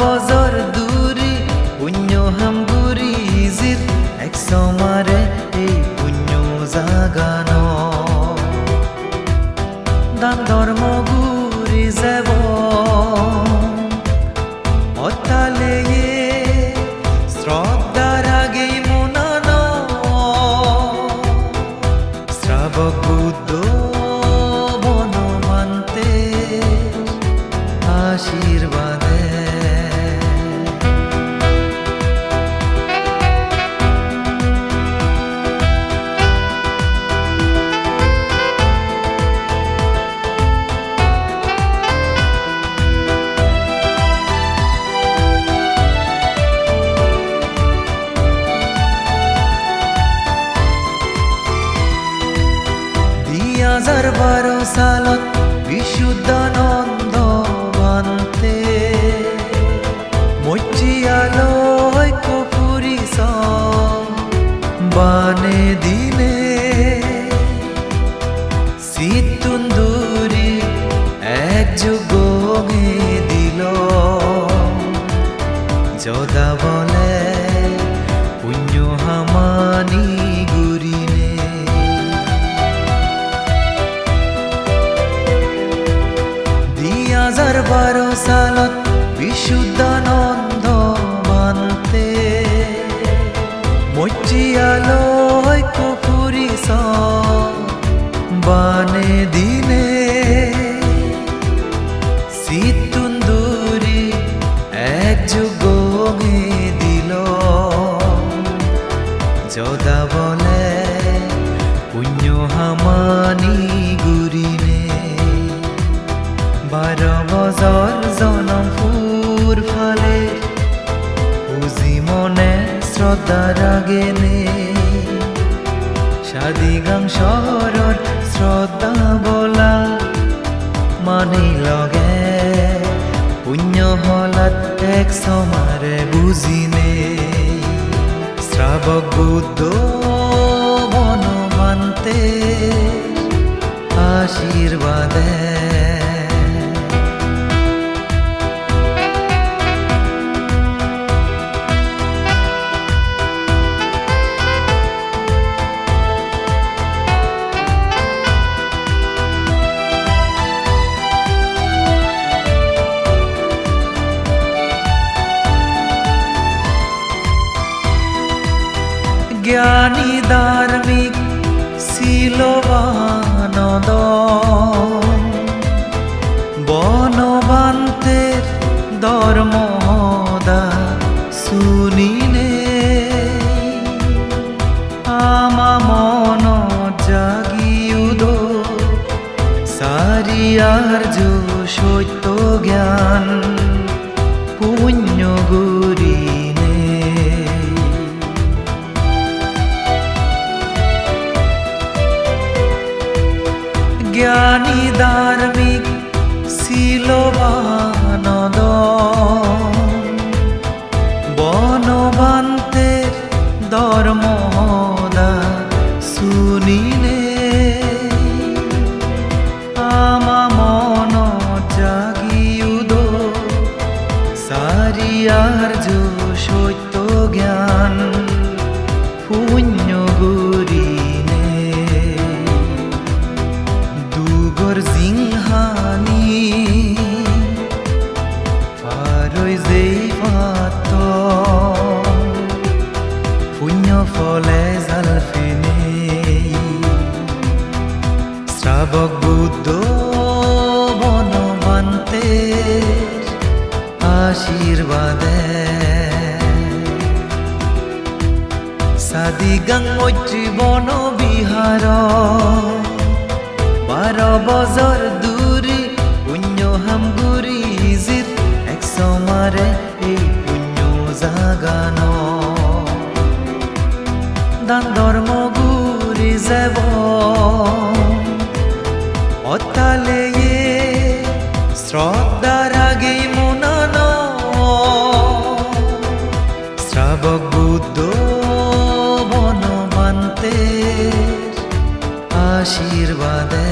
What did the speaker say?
বাৰ দূরি পুণ্য হামগুরি জির এক সমারে এই পুণ্য জাগান। দান ধৰ্ম গুৰি যাব দুই হাজাৰ বাৰ চালত বিশুদ্ধানন্দ বান্তে। মৈত্ৰীয়ালয় কপুৰিছ বানে দিনে। চিতুন্দুরি এক যুগে দিল যদা বাৰ চালত বিশুদ্ধানন্দ বান্তে মৈত্ৰীয়ালয় কপুৰিছ বানে দিনে। চিতুন্দুরি এক যুগে দিল যদা শ্ৰদ্ধা ৰাগেনে সাদিগাং চহৰৰ শ্ৰদ্ধা বলা মানি লগে। পুণ্য হলাত এক সমাৰে বুজিনে শ্ৰাৱক বুদ্ধ বনমান্তে আশীর্বাদে জ্ঞানী ধার্মিক শিলবানদ শ্রাবক বুদ্ধ বনমান্তে আশীর্বাদে। সাদিগাং মৈত্রী বন বিহার বাৰ বজৰ দূৰি পুণ্য হামগুৰি জিত এক সমাৰে এই পুণ্য জাগান। দান ধৰ্ম শ্রদ্ধার আগে মনান। শ্রাবক বুদ্ধ বনমান্তে আশীর্বাদে।